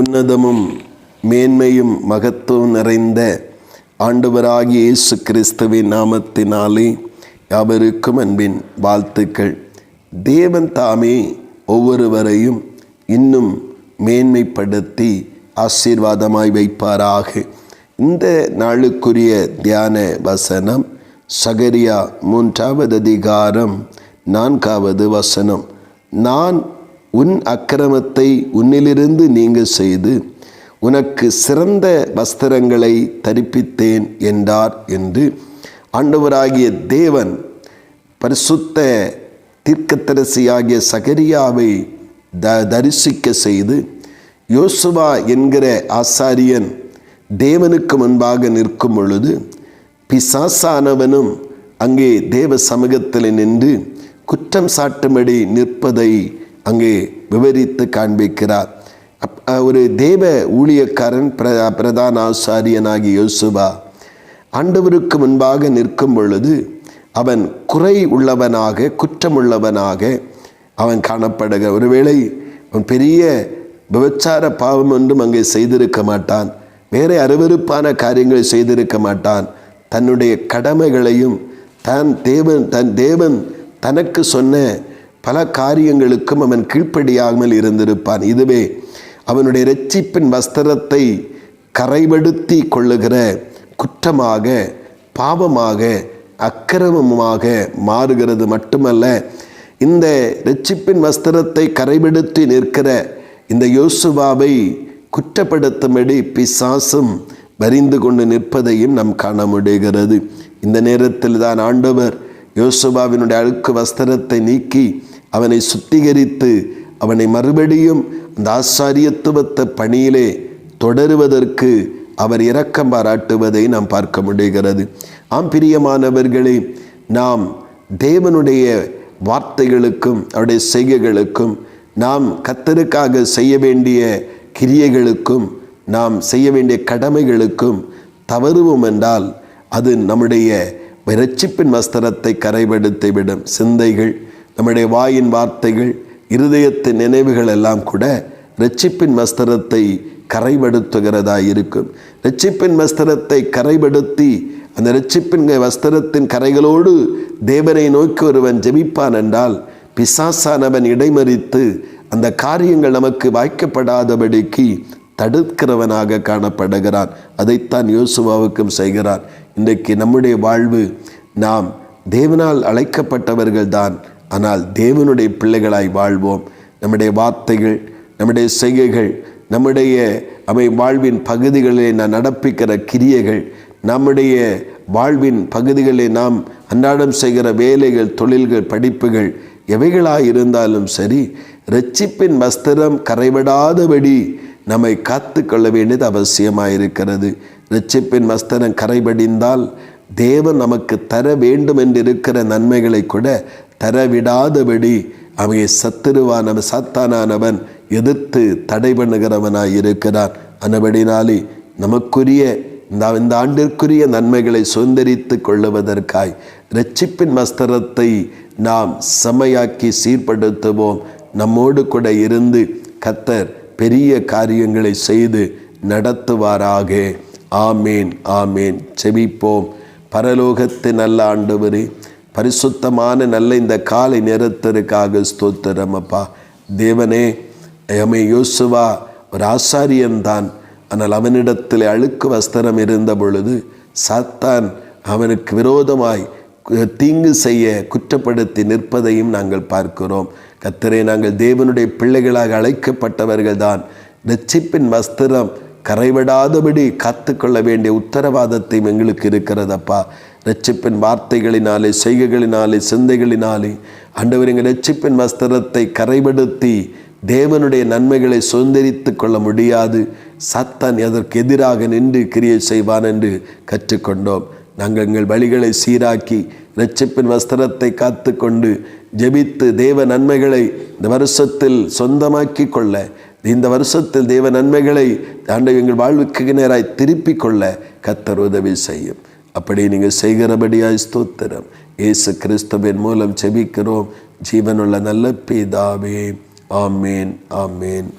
உன்னதமும் மேன்மையும் மகத்துவம் நிறைந்த ஆண்டவராகிய இயேசு கிறிஸ்துவின் நாமத்தினாலே யாவருக்கும் அன்பின் வாழ்த்துக்கள். தேவன் தாமே ஒவ்வொருவரையும் இன்னும் மேன்மைப்படுத்தி ஆசீர்வாதமாய் வைப்பாராக. இந்த நாளுக்குரிய தியான வசனம் சகரியா மூன்றாவது அதிகாரம் நான்காவது வசனம். நான் உன் அக்கிரமத்தை உன்னிலிருந்து நீங்க செய்து உனக்கு சிறந்த வஸ்திரங்களை தரிப்பித்தேன் என்றார் என்று ஆண்டவராகிய தேவன் பரிசுத்த தீர்க்கத்தரசியாகிய சகரியாவை த தரிசிக்க செய்து யோசுவா என்கிற ஆசாரியன் தேவனுக்கு முன்பாக நிற்கும் பொழுது பிசாசானவனும் அங்கே தேவ சமூகத்தில் நின்று குற்றம் சாட்டும்படி நிற்பதை அங்கே விவரித்து காண்பிக்கிறார். ஒரு தேவ ஊழியக்காரன் பிர பிரதான ஆசாரியனாகிய யோசுபா ஆண்டவருக்கு முன்பாக நிற்கும் பொழுது அவன் குறை உள்ளவனாக குற்றமுள்ளவனாக அவன் காணப்படுகிற ஒருவேளை அவன் பெரிய விபச்சார பாவம் ஒன்றும் அங்கே செய்திருக்க மாட்டான். வேறு அருவருப்பான காரியங்களை செய்திருக்க மாட்டான். தன்னுடைய கடமைகளையும் தான் தேவன் தன் தேவன் தனக்கு சொன்ன பல காரியங்களுக்கும் அவன் கீழ்ப்படியாமல் இருந்திருப்பான். இதுவே அவனுடைய இரட்சிப்பின் வஸ்திரத்தை கரைபடுத்தி கொள்ளுகிற குற்றமாக பாவமாக அக்கிரமமாக மாறுகிறது. மட்டுமல்ல இந்த ரட்சிப்பின் வஸ்திரத்தை கரைபடுத்தி நிற்கிற இந்த யோசுவாவை குற்றப்படுத்தும்படி பிசாசும் வரிந்து கொண்டு நிற்பதையும் நாம் காண முடிகிறது. இந்த நேரத்தில் தான் ஆண்டவர் யோசுவாவினுடைய அழுக்கு வஸ்திரத்தை நீக்கி அவனை சுத்திகரித்து அவனை மறுபடியும் அந்த ஆசாரியத்துவத்த பணியிலே தொடருவதற்கு அவர் இரக்கம் பாராட்டுவதை நாம் பார்க்க முடிகிறது. ஆம் பிரியமானவர்களே நாம் தேவனுடைய வார்த்தைகளுக்கும் அவருடைய செய்கைகளுக்கும் நாம் கத்தருக்காக செய்ய வேண்டிய கிரியைகளுக்கும் நாம் செய்ய வேண்டிய கடமைகளுக்கும் தவறுவோம் என்றால் அது நம்முடைய ரட்சிப்பின் வஸ்திரத்தை கரைபடுத்திவிடும் சிந்தைகள் நம்முடைய வாயின் வார்த்தைகள் இருதயத்தின் நினைவுகள் எல்லாம் கூட ரட்சிப்பின் வஸ்திரத்தை கரைபடுத்துகிறதா இருக்கும். ரட்சிப்பின் வஸ்திரத்தை கரைபடுத்தி அந்த ரட்சிப்பின் வஸ்திரத்தின் கரைகளோடு தேவனை நோக்கி ஒருவன் ஜெபிப்பான் என்றால் பிசாசானவன் இடைமறித்து அந்த காரியங்கள் நமக்கு வாய்க்கப்படாதபடிக்கு தடுக்கிறவனாக காணப்படுகிறான். அதைத்தான் யோசுவாவுக்கும் செய்கிறான் இன்றைக்கு நம்முடைய வாழ்வு நாம் தேவனால் அழைக்கப்பட்டவர்கள்தான் ஆனால் தேவனுடைய பிள்ளைகளாய் வாழ்வோம். நம்முடைய வார்த்தைகள் நம்முடைய செய்கைகள் நம்முடைய அவை வாழ்வின் பகுதிகளிலே நான் நடப்பிக்கிற கிரியைகள் நம்முடைய வாழ்வின் பகுதிகளை நாம் அன்றாடம் செய்கிற வேலைகள் தொழில்கள் படிப்புகள் எவைகளாக இருந்தாலும் சரி ரட்சிப்பின் வஸ்திரம் கரைபடாதபடி நம்மை காத்து கொள்ள வேண்டியது அவசியமாயிருக்கிறது ரட்சிப்பின் வஸ்திரம் கரைபடிந்தால் தேவன் நமக்கு தர வேண்டும் என்று இருக்கிற நன்மைகளை கூட தரவிடாதபடி அவையை சத்துருவானவன் சாத்தானானவன் எதிர்த்து தடை பண்ணுகிறவனாய் இருக்கிறான். அனபடினாலே நமக்குரிய இந்த இந்த ஆண்டிற்குரிய நன்மைகளை சுதந்திரித்து கொள்ளுவதற்காய் ரட்சிப்பின் வஸ்திரத்தை நாம் செம்மையாக்கி சீர்படுத்துவோம். நம்மோடு கூட இருந்து கத்தர் பெரிய காரியங்களை செய்து நடத்துவாராக. ஆமேன் ஆமேன். செபிப்போம். பரலோகத்தின் நல்ல ஆண்டவரே பரிசுத்தமான நல்ல இந்த காலை நேரத்திற்காக ஸ்தோத்திரம் அப்பா. தேவனே எமை யோசுவா ஒரு ஆசாரியன்தான் ஆனால் அவனிடத்தில் அழுக்கு வஸ்திரம் இருந்த பொழுது சாத்தான் அவனுக்கு விரோதமாய் தீங்கு செய்ய குற்றப்படுத்தி நிற்பதையும் நாங்கள் பார்க்கிறோம். கத்தரை நாங்கள் தேவனுடைய பிள்ளைகளாக அழைக்கப்பட்டவர்கள் தான். நெச்சிப்பின் வஸ்திரம் கரைவிடாதபடி காத்துக்கொள்ள வேண்டிய உத்தரவாதத்தையும் எங்களுக்கு இருக்கிறதப்பா ரட்சிப்பின் வார்த்தைகளினாலே செய்கைகளினாலே சிந்தைகளினாலே ஆண்டவர் எங்கள் ரட்சிப்பின் வஸ்திரத்தை கரைபடுத்தி தேவனுடைய நன்மைகளை சுதந்திரித்து கொள்ள முடியாது. சத்தான் அதற்கு எதிராக நின்று கிரியை செய்வான் என்று கற்றுக்கொண்டோம். நாங்கள் எங்கள் வழிகளை சீராக்கி ரட்சிப்பின் வஸ்திரத்தை காத்துக்கொண்டு ஜெபித்து தேவ நன்மைகளை இந்த வருஷத்தில் சொந்தமாக்கி கொள்ள இந்த வருஷத்தில் தேவ நன்மைகளை ஆண்டவர் எங்கள் வாழ்வுக்கு நேராய் திருப்பிக் கொள்ள கத்தர் உதவி செய்யும். அப்படி நீங்கள் செய்கிறபடியாய் ஸ்தோத்திரம். இயேசு கிறிஸ்துவின் மூலம் செபிக்கிறோம் ஜீவனுள்ள நல்ல பிதாவே. ஆமேன் ஆமேன்.